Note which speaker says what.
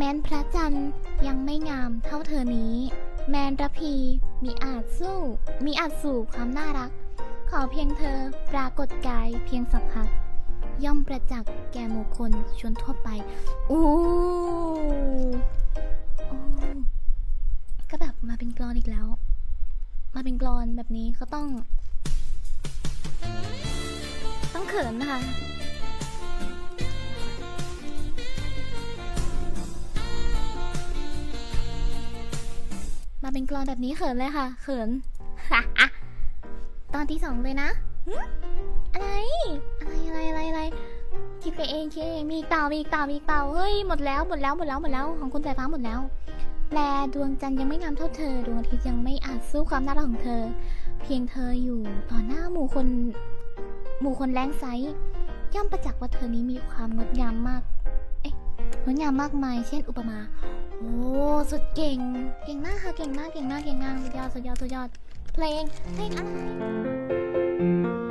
Speaker 1: แม้นพระจันทร์ยังไม่งามเท่าเธอนี้ แมนระพีมีอาจสู้ มีอาจสู่ความน่ารัก ขอเพียงเธอปรากฏกายเพียงสักพัก ย่อมประจักษ์แก่หมู่คนชนทั่วไปอู้อก็แบบมาเป็นกรอนอีกแล้ว มาเป็นกรอนแบบนี้ก็ต้อง ต้องเขินนะคะ มาเป็นกรอนแบบนี้เขินเลยค่ะ เขิน ตอนที่สองเลยนะ อะไร อะไรอะไรอะไรอะไรคิดไปเองคิดเองมีเต่ามีเต่ามีเต่าเฮ้ยหมดแล้วหมดแล้วหมดแล้วหมดแล้วของคุณสายฟ้าหมดแล้วแลดวงจันทร์ยังไม่งามเท่าเธอดวงอาทิตย์ยังไม่อาจสู้ความน่ารักของเธอ เพียงเธออยู่ต่อหน้าหมู่คน หมู่คนแรงไซส์ย่อมประจักษ์ว่าเธอนี้มีความงดงามมาก เอ๊ะงดงามมากมาย เช่นอุปมา โอ้สุดเก่ง เก่งมากค่ะ เก่งมาก เก่งมาก เก่งมาก สุดยอด สุดยอด สุดยอด เพลง เพลงอะไร